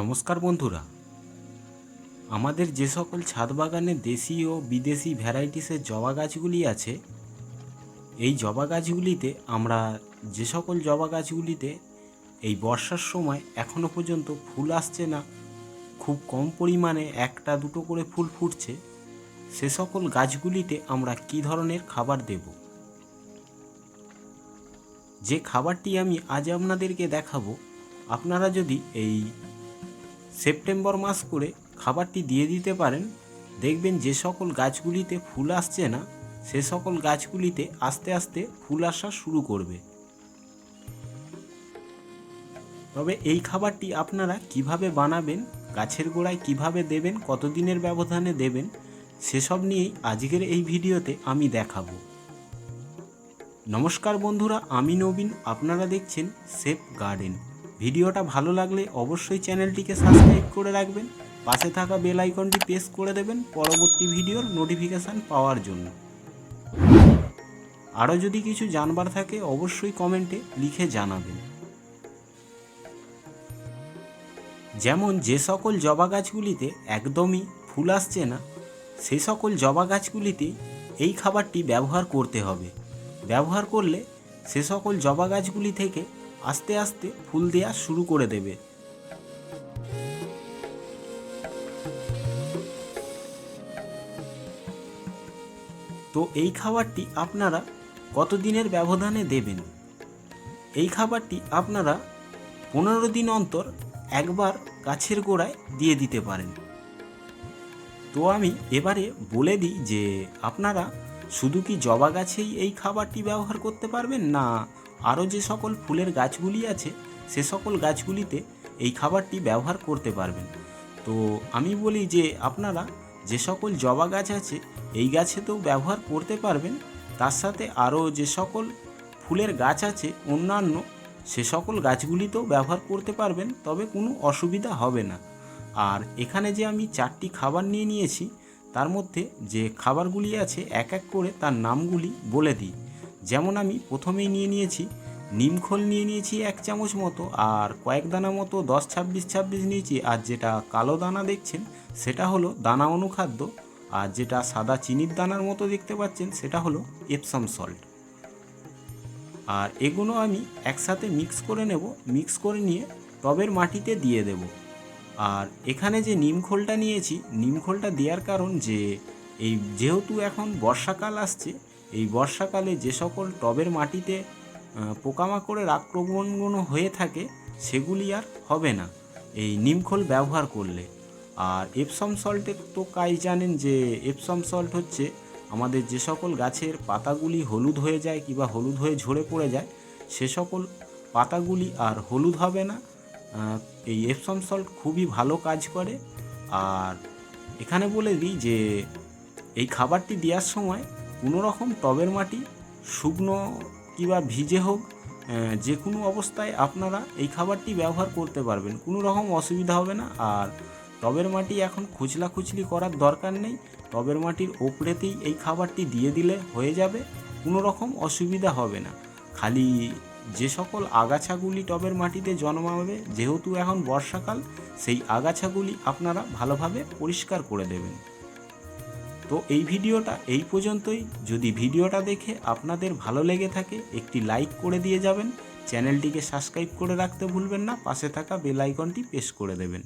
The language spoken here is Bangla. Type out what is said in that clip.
নমস্কার বন্ধুরা। আমাদের যে সকল ছাদ বাগানে দেশি ও বিদেশি ভ্যারাইটিসের জবা গাছগুলি আছে, এই জবা গাছগুলিতে আমরা যে সকল জবা গাছগুলিতে এই বর্ষার সময় এখনও পর্যন্ত ফুল আসছে না, খুব কম পরিমাণে একটা দুটো করে ফুল ফুটছে, সে সকল গাছগুলিতে আমরা কী ধরনের খাবার দেব? যে খাবারটি আমি আজ আপনাদেরকে দেখাবো, আপনারা যদি এই সেপ্টেম্বর মাস করে খাবারটি দিয়ে দিতে পারেন। দেখবেন যে সকল গাছগুলিতে ফুল আসছে না, সে সকল গাছগুলিতে আস্তে আস্তে ফুল আসা শুরু করবে। তবে এই খাবারটি আপনারা কীভাবে বানাবেন, গাছের গোড়ায় কীভাবে দেবেন, কতদিনের ব্যবধানে দেবেন, সেসব নিয়েই আজকের এই ভিডিওতে আমি দেখাবো। নমস্কার বন্ধুরা, আমি নবীন, আপনারা দেখছেন সেফ গার্ডেন। ভিডিওটা ভালো লাগলে অবশ্যই চ্যানেলটিকে সাবস্ক্রাইব করে রাখবেন। পাশে থাকা বেল আইকনটি প্রেস করে দেবেন পরবর্তী ভিডিওর নোটিফিকেশান পাওয়ার জন্য। আরও যদি কিছু জানবার থাকে অবশ্যই কমেন্টে লিখে জানাবেন। যেমন যে সকল জবা গাছগুলিতে একদমই ফুল আসছে না, সে সকল জবা গাছগুলিতে এই খাবারটি ব্যবহার করতে হবে। ব্যবহার করলে সে সকল জবা গাছগুলি থেকে আস্তে আস্তে ফুল দেয়া শুরু করে দেবে। তো এই খাবারটি আপনারা কতদিনের ব্যবধানে দেবেন? এই খাবারটি আপনারা পনেরো দিন অন্তর একবার গাছের গোড়ায় দিয়ে দিতে পারেন। তো আমি এবারে বলে দিই যে, আপনারা শুধু কি জবা গাছেই এই খাবারটি ব্যবহার করতে পারবেন না আরও যে সকল ফুলের গাছগুলি আছে, সে সকল গাছগুলিতে এই খাবারটি ব্যবহার করতে পারবেন। তো আমি বলি যে আপনারা যে সকল জবা গাছ আছে, এই গাছেতেও ব্যবহার করতে পারবেন। তার সাথে আরও যে সকল ফুলের গাছ আছে, অন্যান্য সে সকল গাছগুলিতেও ব্যবহার করতে পারবেন, তবে কোনো অসুবিধা হবে না। আর এখানে যে আমি চারটি খাবার নিয়ে নিয়েছি, তার মধ্যে যে খাবারগুলি আছে, এক এক করে তার নামগুলি বলে দিই। যেমন আমি প্রথমেই নিয়ে নিয়েছি নিমখোল নিয়ে নিয়েছি এক চামচ মতো আর কয়েক দানা মতো দশ ছাব্বিশ ছাব্বিশ নিয়েছি আর যেটা কালো দানা দেখছেন সেটা হলো দানা অনুখাদ্য আর যেটা সাদা চিনির দানার মতো দেখতে পাচ্ছেন সেটা হলো এপসাম সল্ট আর এগুলো আমি একসাথে মিক্স করে নেব মিক্স করে নিয়ে টবের মাটিতে দিয়ে দেব। আর এখানে যে নিমখোলটা নিয়েছি নিমখোলটা দেওয়ার কারণ যে এই যেহেতু এখন বর্ষাকাল আসছে এই বর্ষাকালে যে সকল টবের মাটিতে পোকামাকড়ের আক্রমণগুলো হয়ে থাকে, সেগুলি আর হবে না। এই নিমখোল ব্যবহার করলে। আর এপসম সল্টের তো কাজ জানেন যে এপসম সল্ট হচ্ছে আমাদের যে সকল গাছের পাতাগুলি হলুদ হয়ে যায় কিংবা হলুদ হয়ে ঝরে পড়ে যায়, সে সকল পাতাগুলি আর হলুদ হবে না। এই এপসম সল্ট খুবই ভালো কাজ করে। আর এখানে বলে দিই যে, এই খাবারটি দেওয়ার সময় কোনো রকম টবের মাটি, শুকনো কিংবা ভিজে হোক যে কোনো অবস্থায় আপনারা এই খাবারটি ব্যবহার করতে পারবেন। কোনো রকম অসুবিধা হবে না। আর টবের মাটি এখন খুচলা খুচলি করার দরকার নেই। টবের মাটির ওপরেতেই এই খাবারটি দিয়ে দিলে হয়ে যাবে। কোনো রকম অসুবিধা হবে না। খালি যে সকল আগাছাগুলি টবের মাটিতে জন্মাবে, যেহেতু এখন বর্ষাকাল, সেই আগাছাগুলি আপনারা ভালোভাবে পরিষ্কার করে দেবেন। তো এই ভিডিওটা এই পর্যন্তই। যদি ভিডিওটা দেখে আপনাদের ভালো লেগে থাকে, একটি লাইক করে দিয়ে যাবেন। চ্যানেলটিকে সাবস্ক্রাইব করে রাখতে ভুলবেন না। পাশে থাকা বেল আইকনটি প্রেস করে দেবেন।